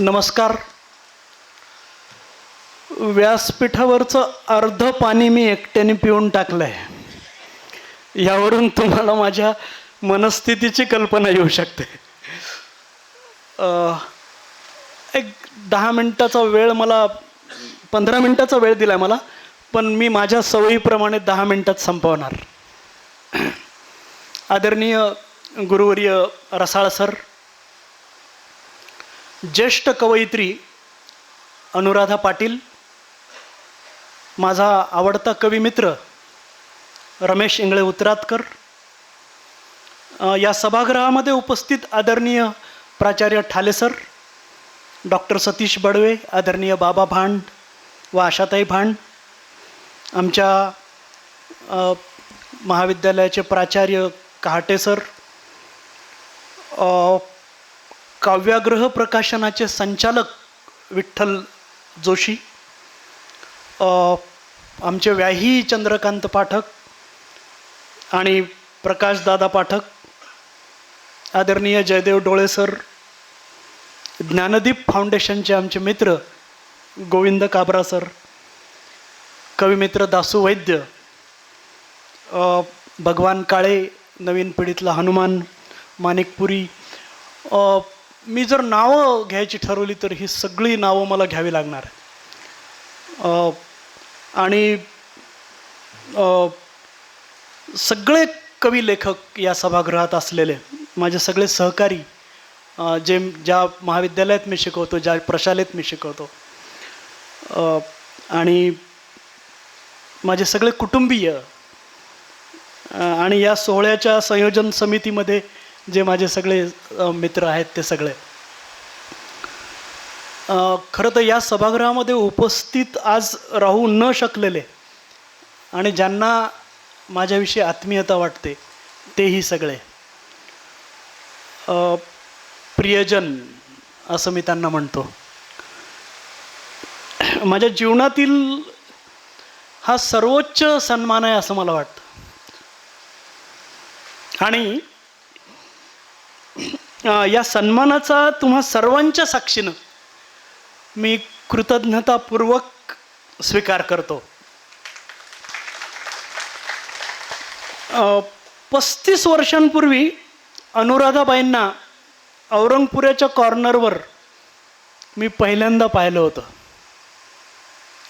नमस्कार. व्यासपीठावरचं अर्ध पाणी मी एकट्याने पिऊन टाकलं आहे यावरून तुम्हाला माझ्या मनस्थितीची कल्पना येऊ शकते. एक दहा मिनटाचा वेळ मला पंधरा मिनटाचा वेळ दिला मला पण मी माझ्या सवयीप्रमाणे दहा मिनटात संपवणार. आदरणीय गुरुवर्य रसाळ सर ज्येष्ठ कवयित्री अनुराधा पाटील माझा आवडता कविमित्र रमेश इंगळे उतरातकर या सभागृहामध्ये उपस्थित आदरणीय प्राचार्य ठाले सर डॉक्टर सतीश बडवे आदरणीय बाबा भांड व आशाताई भांड आमच्या महाविद्यालयाचे प्राचार्य कहाटे सर काव्याग्रह प्रकाशनाचे संचालक विठ्ठल जोशी आमचे व्याही चंद्रकांत पाठक आणि प्रकाशदादा पाठक आदरणीय जयदेव डोळे सर ज्ञानदीप फाउंडेशनचे आमचे मित्र गोविंद काबरा सर कविमित्र दासू वैद्य भगवान काळे नवीन पिढीतला हनुमान माणिकपुरी मी जर नावं घ्यायची ठरवली तर ही सगळी नावं मला घ्यावी लागणार. आणि सगळे कवी लेखक या सभागृहात असलेले माझे सगळे सहकारी जे ज्या महाविद्यालयात मी शिकवतो ज्या प्रशालेत मी शिकवतो आणि माझे सगळे कुटुंबीय आणि या सोहळ्याच्या संयोजन समितीमध्ये जे माझे सगळे मित्र आहेत ते सगळे. खरं तर या सभागृहामध्ये उपस्थित आज राहू न शकलेले आणि ज्यांना माझ्याविषयी आत्मीयता वाटते तेही सगळे. प्रियजन असं मी त्यांना म्हणतो. माझ्या जीवनातील हा सर्वोच्च सन्मान आहे असं मला वाटतं. आणि या सन्मानाचा तुम्हा सर्वांच्या साक्षीनं मी कृतज्ञतापूर्वक स्वीकार करतो. पस्तीस वर्षांपूर्वी अनुराधाबाईंना औरंगपुऱ्याच्या कॉर्नरवर मी पहिल्यांदा पाहिलं होतं.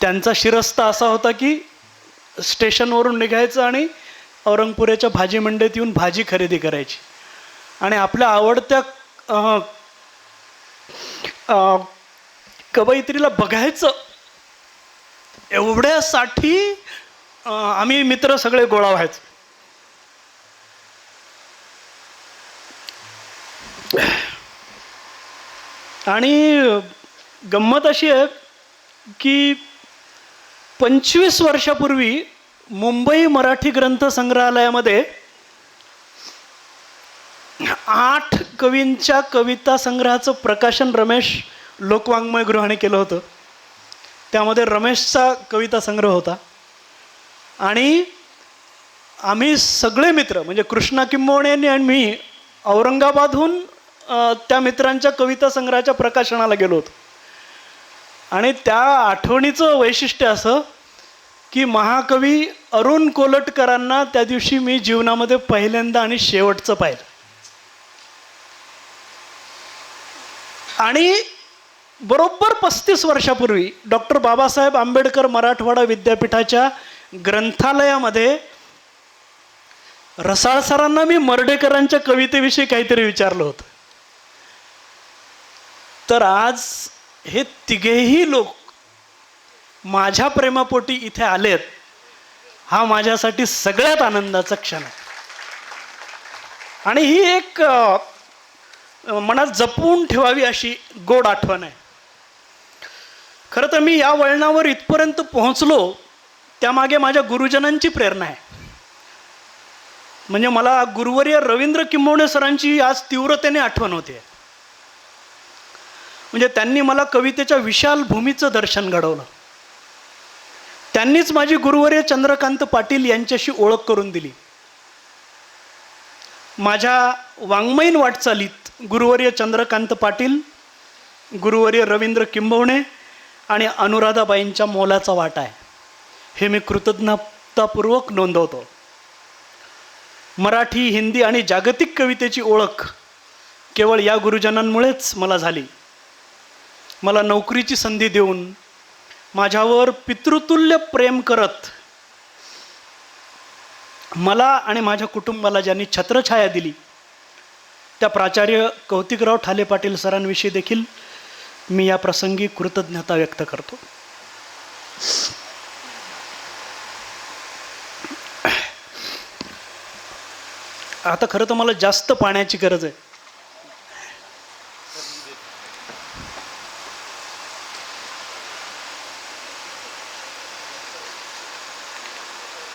त्यांचा शिरस्ता असा होता की स्टेशनवरून निघायचं आणि औरंगपुऱ्याच्या भाजी मंडईत येऊन भाजी खरेदी करायची. आणि आपल्या आवडत्या कवयित्रीला बघायचं एवढ्यासाठी आम्ही मित्र सगळे गोळा व्हायचो. आणि गंमत अशी आहे की पंचवीस वर्षापूर्वी मुंबई मराठी ग्रंथ संग्रहालयामध्ये आठ कवींच्या कविता संग्रहाचं प्रकाशन रमेश लोकवाङ्मय गृहाने केलं होतं. त्यामध्ये रमेशचा कविता संग्रह होता. आणि आम्ही सगळे मित्र म्हणजे कृष्णा किंबोणे आणि मी औरंगाबादहून त्या मित्रांच्या कविता संग्रहाच्या प्रकाशनाला गेलो होतो. आणि त्या आठवणीचं वैशिष्ट्य असं की महाकवी अरुण कोलटकरांना त्या दिवशी मी जीवनामध्ये पहिल्यांदा आणि शेवटचं पाहिलं. आणि बरोबर पस्तीस वर्षापूर्वी डॉक्टर बाबासाहेब आंबेडकर मराठवाडा विद्यापीठाच्या ग्रंथालयामध्ये रसाळ सरांना मी मर्डेकरांच्या कवितेविषयी काहीतरी विचारलं होतं. तर आज हे तिघेही लोक माझ्या प्रेमापोटी इथे आलेत हा माझ्यासाठी सगळ्यात आनंदाचा क्षण आहे. आणि ही एक मनात जपून ठेवावी अशी गोड आठवण आहे. खरं तर मी या वळणावर इथपर्यंत पोहोचलो त्यामागे माझ्या गुरुजनांची प्रेरणा आहे. म्हणजे मला गुरुवर्य रवींद्र किंबवणे सरांची आज तीव्रतेने आठवण होते. म्हणजे त्यांनी मला कवितेच्या विशाल भूमीचं दर्शन घडवलं. त्यांनीच माझी गुरुवर्य चंद्रकांत पाटील यांच्याशी ओळख करून दिली. माझ्या वाङ्मयीन वाटचालीत गुरुवर्य चंद्रकांत पाटील गुरुवर्य रवींद्र किंबवणे आणि अनुराधाबाईंच्या मोलाचा वाटा आहे. हे मी कृतज्ञतापूर्वक नोंदवतो. मराठी हिंदी आणि जागतिक कवितेची ओळख केवळ या गुरुजनांमुळेच मला झाली. मला नोकरीची संधी देऊन माझ्यावर पितृतुल्य प्रेम करत मला आणि माझ्या कुटुंबाला ज्यांनी छत्रछाया दिली त्या प्राचार्य कौतिकराव ठाले पाटील सरांविषयी देखील मी या प्रसंगी कृतज्ञता व्यक्त करतो. आता खरं तर मला जास्त पाण्याची गरज आहे.